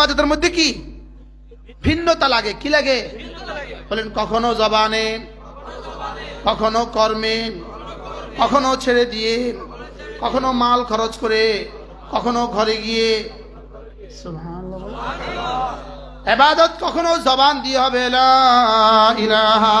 বাজাতের মধ্যে কি? ভিন্নতা লাগে। কি লাগে? বলেন, কখনো জবানে, কখনো কর্মে, কখনো ছেড়ে দিয়ে, কখনো মাল খরচ করে, কখনো ঘরে গিয়ে। এবাদত কখনো জবান দিয়ে হবে ইলাহা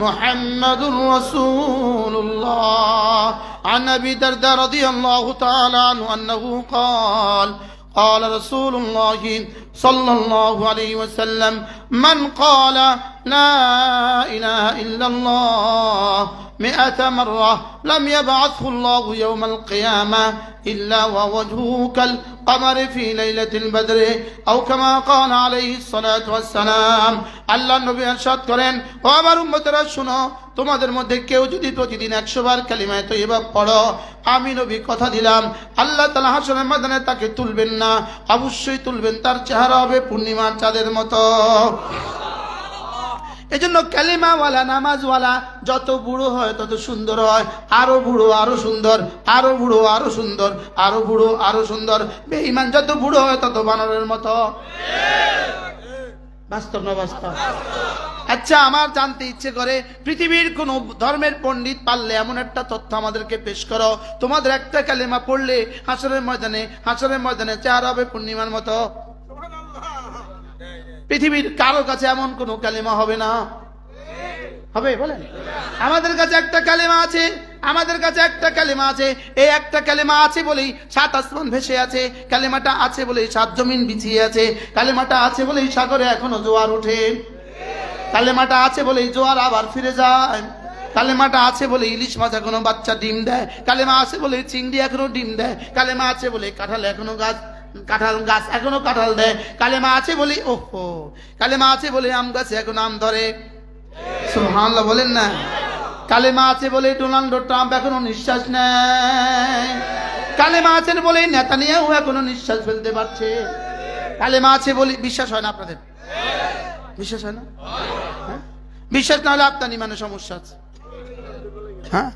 محمد رسول الله عن ابي درداء رضي الله تعالى عنه انه قال قال رسول الله صلى الله عليه وسلم من قال لا اله الا الله مئة مرة لم يبعثه الله يوم القيامة إلا ووجهه كالقمر في ليلة البدر أو كما قال عليه الصلاة والسلام আল্লাহ নবী আরশাদ করেন ও আমার উম্মতেরা শুনো তোমাদের মধ্যে কেউ যদি প্রতিদিন একশো বার কালিমায় তো এবার পড়ো আমি নবী কথা দিলাম আল্লাহ তালা হাসনের ময়দানে তাকে তুলবেন না অবশ্যই তুলবেন তার চেহারা হবে পূর্ণিমার চাঁদের মতো এজন্য কালিমাওয়ালা নামাজওয়ালা যত বুড়ো হয় তত সুন্দর হয়। আরও বুড়ো, আরও সুন্দর, আরও বুড়ো, আরও সুন্দর, আরও বুড়ো, আরও সুন্দর। বেঈমান যত বুড়ো হয় তত বানরের মতো। বাস্তব না বাস্তব? আচ্ছা আমার জানতে ইচ্ছে করে, পৃথিবীর কোন ধর্মের পণ্ডিত পারলে এমন একটা তথ্য আমাদেরকে পেশ করো। তোমাদের একটা কালেমা পড়লে হাসরের ময়দানে হাসরের ময়দানে চেহারা হবে পূর্ণিমার মতো। পৃথিবীর কারও কাছে এমন কোন কালেমা হবে না। হবে, বলেন। আমাদের কাছে একটা কালেমা আছে, আমাদের কাছে একটা কালেমা আছে, এই একটা কালেমা আছে বলেই সাত আসমান ভেসে আছে, কালেমাটা আছে বলেই সাত জমিন বিছিয়ে আছে, কালিমাটা আছে বলেই সাগরে এখনও জোয়ার ওঠে। কালেমাটা আছে বলেই জোয়ার আবার ফিরে যায়। কালেমাটা আছে বলে ইলিশ মাছ এখনও বাচ্চা ডিম দেয়। কালেমা আছে বলে চিংড়ি এখনও ডিম দেয়। কালেমা আছে বলে কাঁঠাল এখনও গাছ কাঁঠাল গাছ এখনও কাঁঠাল দেয়। কালেমা আছে বলে, ওহো, কালেমা আছে বলে আম গাছে এখন আম ধরে। সুবহানাল্লাহ বলেন না। কালেমা আছে বলে ডোনাল্ড ট্রাম্প এখনও নিঃশ্বাস নেয়। কালেমা আছেন বলে নেতানিয়াহু এখনও নিঃশ্বাস ফেলতে পারছে। কালেমা আছে বলে, বিশ্বাস হয় না আপনাদের? বিশ্বাস হয় না? হ্যাঁ? বিশ্বাস না হলে আপনার ইমানে সমস্যা আছে। হ্যাঁ?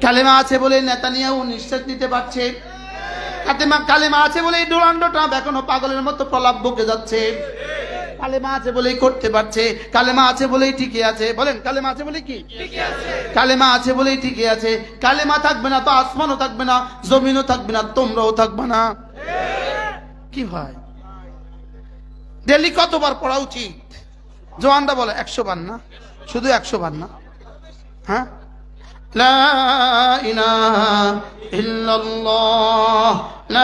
কালেমা আছে বলে নেতানিয়াহু নিঃশ্বাস নিতে পারছে। কাতেমা কালেমা আছে বলে এই ডোলান্ডটা এখনও পাগলের মতো প্রলাপ বকে যাচ্ছে। কালেমা আছে বলেই করতে পারছে। কালেমা আছে বলেই ঠিকই আছে। বলেন কালেমা আছে বলে কি? কালেমা আছে বলেই ঠিকই আছে। কালেমা থাকবে না তো আসমানও থাকবে না জমিনও থাকবে না তোমরাও থাকবে না। কি হয় ডেলি কতবার পড়া উচিত? জোয়ানরা বলে একশো বার না? শুধু একশো বার না? হ্যাঁ? ইলাহা ইল্লাল্লাহ। الله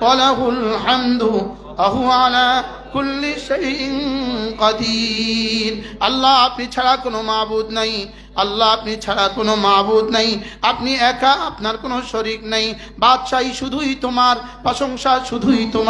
وله الحمد وهو على كل شيء قدير আল্লাহ আপনি ছাড়া কোনো মাবুদ নাই আল্লাহ আপনি ছাড়া কোনো মাবুদ নাই আপনি একা আপনার কোনো শরিক নাই বাদশাহী শুধুই তোমার প্রশংসা শুধুই তোমার